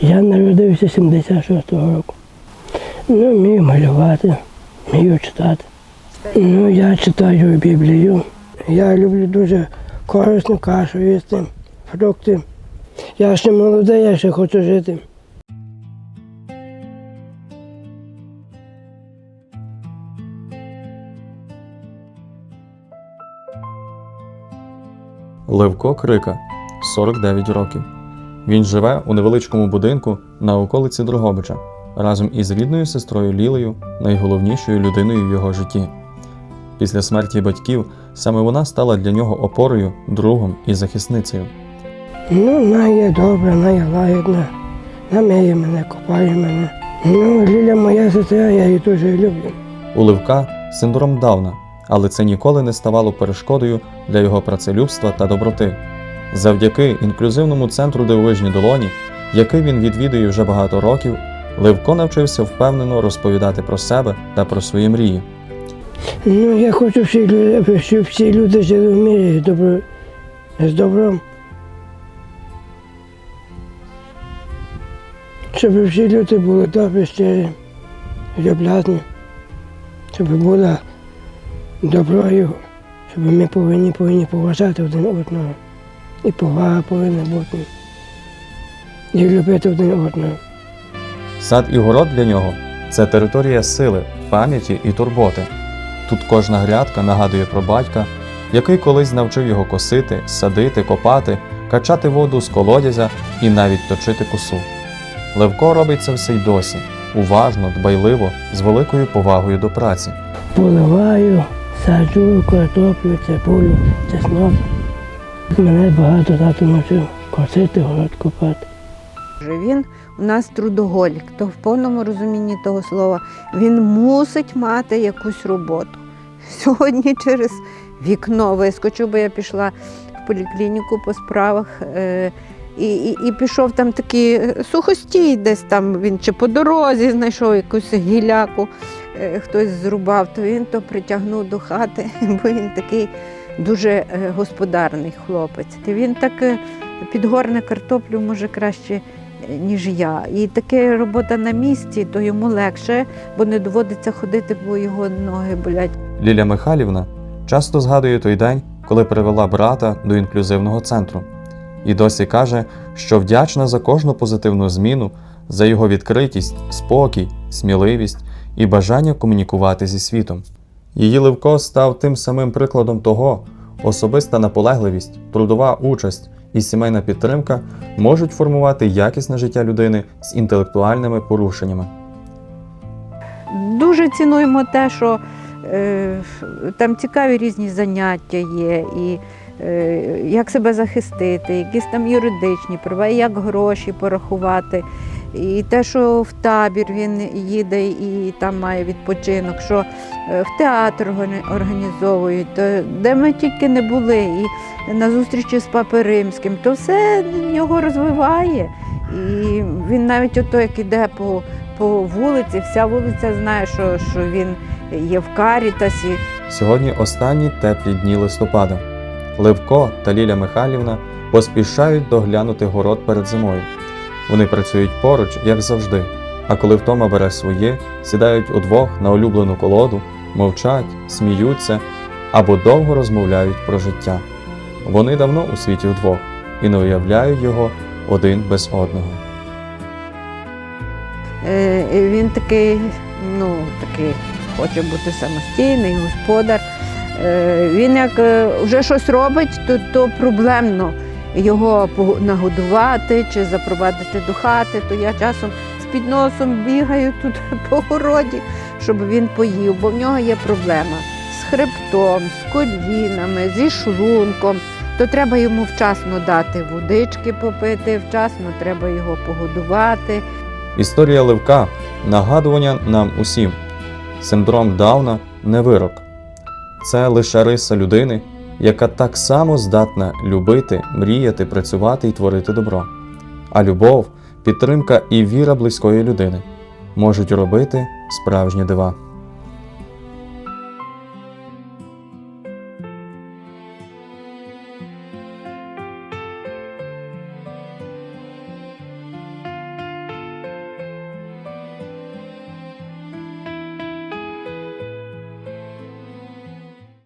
Я народився 76-го року. Ну, вмію малювати, вмію читати. Ну, я читаю Біблію. Я люблю дуже корисну кашу їсти, фрукти. Я ще молодий, я ще хочу жити. Левко Крика, 49 років. Він живе у невеличкому будинку на околиці Дрогобича разом із рідною сестрою Лілею, найголовнішою людиною в його житті. Після смерті батьків саме вона стала для нього опорою, другом і захисницею. Ну, вона є добра, вона є лагідна. Вона миє мене, купає мене. Ну, Ліля моя сестра, я її дуже люблю. У Левка синдром Дауна, але це ніколи не ставало перешкодою для його працелюбства та доброти. Завдяки інклюзивному центру дивовижні долоні, який він відвідує вже багато років, Левко навчився впевнено розповідати про себе та про свої мрії. Ну, я хочу, всі люди, щоб всі люди жили в мірі з, добро, з добром. Щоб всі люди були добрі, щирі, люблязні, щоб була доброю, щоб ми повинні, повинні поважати один одного. І повага повинна бути. І любити один одного. Сад і город для нього це територія сили, пам'яті і турботи. Тут кожна грядка нагадує про батька, який колись навчив його косити, садити, копати, качати воду з колодязя і навіть точити косу. Левко робить це все й досі, уважно, дбайливо, з великою повагою до праці. Поливаю, саджу картоплю, цибулю, чеснок. Мене багато тато навчив косити, город копати. Він у нас трудоголік, то в повному розумінні того слова він мусить мати якусь роботу. Сьогодні через вікно вискочив, бо я пішла в поліклініку по справах. Е- і, і, і пішов там такий е, сухостій, десь там він чи по дорозі знайшов якусь гіляку, е, хтось зрубав, то він то притягнув до хати, бо він такий дуже е, господарний хлопець. Він так е, підгорне картоплю може краще ніж я. І таке робота на місці, то йому легше, бо не доводиться ходити, бо його ноги болять. Ліля Михайлівна часто згадує той день, коли привела брата до інклюзивного центру, і досі каже, що вдячна за кожну позитивну зміну, за його відкритість, спокій, сміливість і бажання комунікувати зі світом. Її Левко став тим самим прикладом того, особиста наполегливість, трудова участь і сімейна підтримка можуть формувати якісне життя людини з інтелектуальними порушеннями. Дуже цінуємо те, що е, там цікаві різні заняття є, і як себе захистити, якісь там юридичні права, як гроші порахувати. І те, що в табір він їде і там має відпочинок, що е, в театр органі- організовують, то де ми тільки не були, і на зустрічі з Папи Римським, то все його розвиває. І він навіть ото, як іде по, по вулиці, вся вулиця знає, що, що він є в Карітасі. Сьогодні останні теплі дні листопада. Левко та Ліля Михайлівна поспішають доглянути город перед зимою. Вони працюють поруч, як завжди. А коли втома бере своє, сідають удвох на улюблену колоду, мовчать, сміються або довго розмовляють про життя. Вони давно у світі вдвох і не уявляють його один без одного. Е, Він такий, ну, такий хоче бути самостійний, господар. Е, Він як е, вже щось робить, то, то проблемно його нагодувати чи запровадити до хати, то я часом з підносом бігаю тут по городі, щоб він поїв, бо в нього є проблема з хребтом, з колінами, зі шлунком. То треба йому вчасно дати водички попити, вчасно треба його погодувати. Історія Левка нагадування нам усім. Синдром Дауна не вирок. Це лише риса людини, яка так само здатна любити, мріяти, працювати і творити добро. А любов, підтримка і віра близької людини можуть робити справжні дива.